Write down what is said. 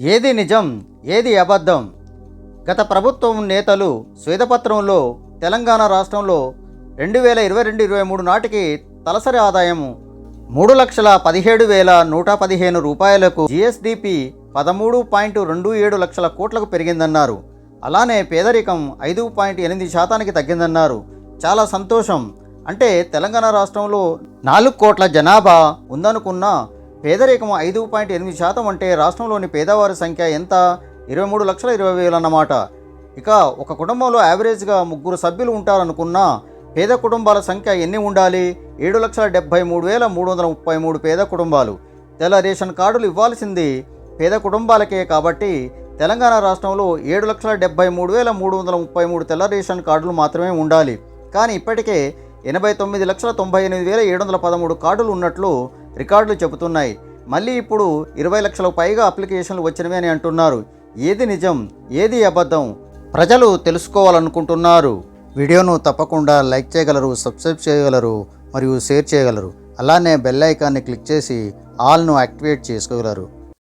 ఏది నిజం ఏది అబద్ధం? గత ప్రభుత్వం నేతలు శ్వేతపత్రంలో తెలంగాణ రాష్ట్రంలో రెండు వేల ఇరవై రెండు ఇరవై మూడు నాటికి తలసరి ఆదాయం మూడు లక్షల పదిహేడు వేల నూట పదిహేను రూపాయలకు జిఎస్డిపి పదమూడు పాయింట్ రెండు ఏడు లక్షల కోట్లకు పెరిగిందన్నారు. అలానే పేదరికం ఐదు పాయింట్ ఎనిమిది శాతానికి తగ్గిందన్నారు. చాలా సంతోషం. అంటే తెలంగాణ రాష్ట్రంలో నాలుగు కోట్ల జనాభా ఉందనుకున్నా పేదరికం ఐదు పాయింట్ ఎనిమిది శాతం అంటే రాష్ట్రంలోని పేదవారి సంఖ్య ఎంత? ఇరవై మూడు లక్షల ఇరవై వేలు అన్నమాట. ఇక ఒక కుటుంబంలో యావరేజ్గా ముగ్గురు సభ్యులు ఉంటారనుకున్నా పేద కుటుంబాల సంఖ్య ఎన్ని ఉండాలి? ఏడు లక్షల డెబ్భై మూడు వేల మూడు వందల ముప్పై మూడు పేద కుటుంబాలు. తెల్ల రేషన్ కార్డులు ఇవ్వాల్సింది పేద కుటుంబాలకే కాబట్టి తెలంగాణ రాష్ట్రంలో ఏడు లక్షల డెబ్బై మూడు వేల మూడు వందల ముప్పై మూడు తెల్ల రేషన్ కార్డులు మాత్రమే ఉండాలి. కానీ ఇప్పటికే ఎనభై తొమ్మిది లక్షల తొంభై ఎనిమిది వేల ఏడు వందల పదమూడు కార్డులు ఉన్నట్లు రికార్డులు చెబుతున్నాయి. మళ్ళీ ఇప్పుడు ఇరవై లక్షల పైగా అప్లికేషన్లు వచ్చినవి అని అంటున్నారు. ఏది నిజం ఏది అబద్ధం? ప్రజలు తెలుసుకోవాలనుకుంటున్నారు. వీడియోను తప్పకుండా లైక్ చేయగలరు సబ్స్క్రైబ్ చేయగలరు మరియు షేర్ చేయగలరు. అలానే బెల్ ఐకాన్ని క్లిక్ చేసి ఆల్ను యాక్టివేట్ చేసుకోగలరు.